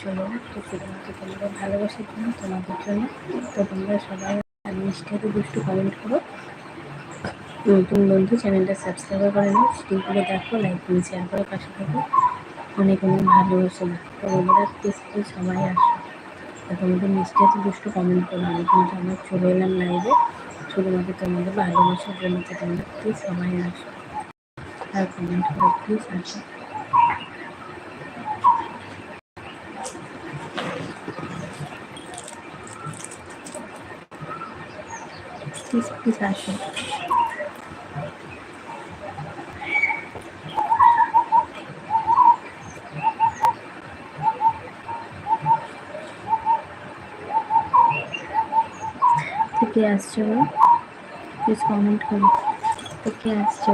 চলে তো শুধুমাত্র তোমাদের ভালোবাসার জন্য, তোমাদের জন্য। তো তোমরা সবাই মিষ্টি দুষ্টু কমেন্ট করো। নতুন বন্ধু, চ্যানেলটা সাবস্ক্রাইব করে নাও। স্টিকগুলো দেখো লাইক করে শেয়ার করে, পাশে থাকো। অনেক অনেক ভালোবাসো। তো প্লিজ প্লিজ সবাই আসো। তো তোমাদের মিষ্টি এত দুষ্টু কমেন্ট করো। আমি কিন্তু আমরা চলে এলাম লাইভে শুধুমাত্র তোমাদের ভালোবাসার জন্য। তো তোমরা প্লিজ সবাই আসো। আর কমেন্ট করো প্লিজ আসো। প্লিজ প্লিজ আসো। থেকে আসছো প্লিজ কমেন্ট করো। থেকে আসছো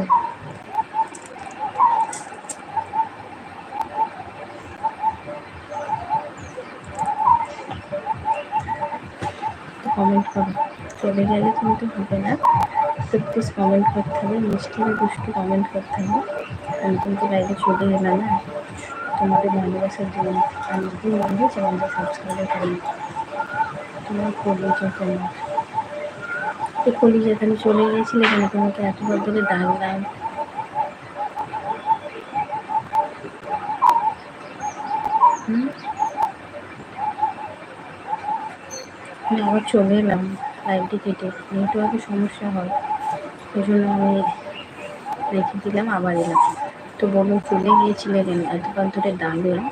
কমেন্ট করো। চলে গেলে কিন্তু হবে না তো প্লিজ কমেন্ট করতে হবে মিষ্টি বা দুষ্টু কমেন্ট করতে হবে আমি কিন্তু বাইরে চলে গেলাম না তোমাদের ভালোবাসার জন্য আমি নতুন বন্ধু চ্যানেলটা সাবস্ক্রাইব করি তোমার কলিজা তোমার এই কলিজা তুমি চলে গিয়েছিলে কেন তোমাকে এতবার ধরে ডাকলাম হুম আমি আবার চলে এলাম লাইভটি কেটে নেটওয়ার্কের সমস্যা হয় ওই জন্য আমি রেখে দিলাম আবার এলাম। তো বলো চলে গিয়েছিলে কেন এতবার ধরে ডাকলাম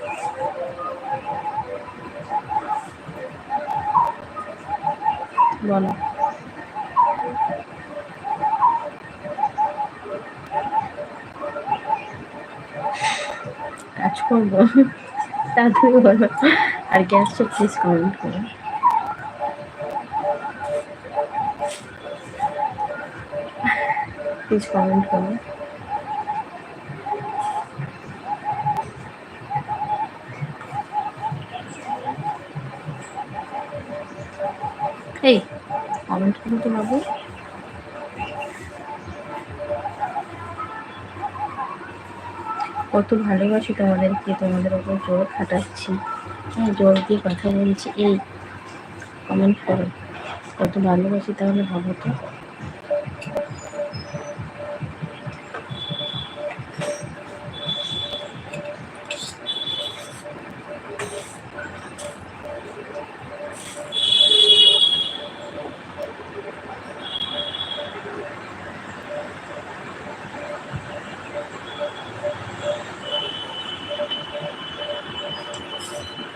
বলো কাজ করব। তাড়াতাড়ি বলো আর গ্যাসটা প্লিজ কমেন্ট করো প্লিজ কমেন্ট করো এই কমেন্ট করো তো বাবু কত ভালোবাসি তোমাদেরকে, তোমাদের ওপর জোর খাটাচ্ছি। হ্যাঁ জোর দিয়ে কথা বলছি। এই কমেন্ট করো। কত ভালোবাসি তাহলে ভাবো তো।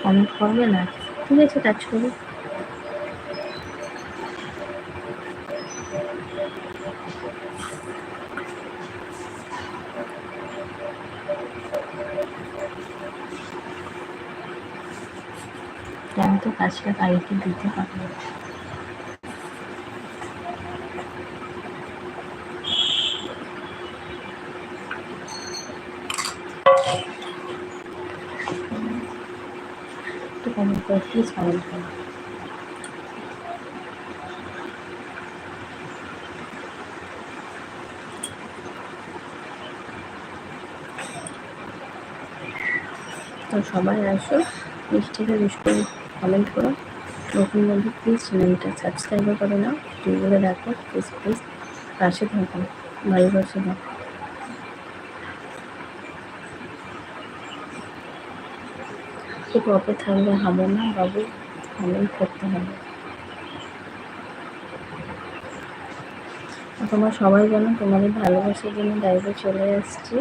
কমেন্ট করবে না। ঠিক আছে কাজ করো আমি তো কাজটা কালকে দিতে পারব কমেন্ট করে প্লিজ কমেন্ট করো তো সবাই আসো মিষ্টিকে মিষ্টি কমেন্ট করো নতুন বন্ধু প্লিজ চ্যানেলটা সাবস্ক্রাইব করে নাও। ভিডিওগুলো দেখো প্লিজ প্লিজ পাশে থাকো ভালোবাসে থাকো। একটু কপে থাকলে হবে না, বাবু। ভালোই করতে হবে। তোমার সবাই জানো তোমাদের ভালোবাসার জন্য লাইভে চলে আসছি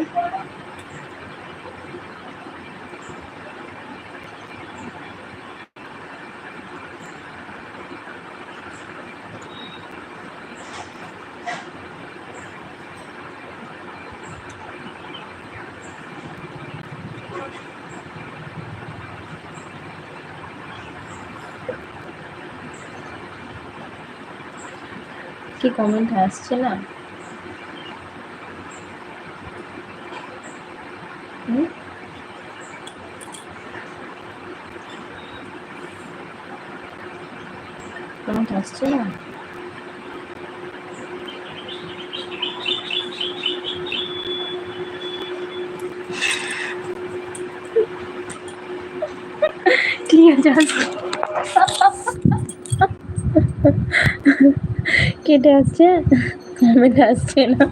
কি কমেন্ট আসছে না? হুম? কমেন্ট আসছে না? ঠিক আছে আসছে। কেটে আসছে কমেন্ট আসছে না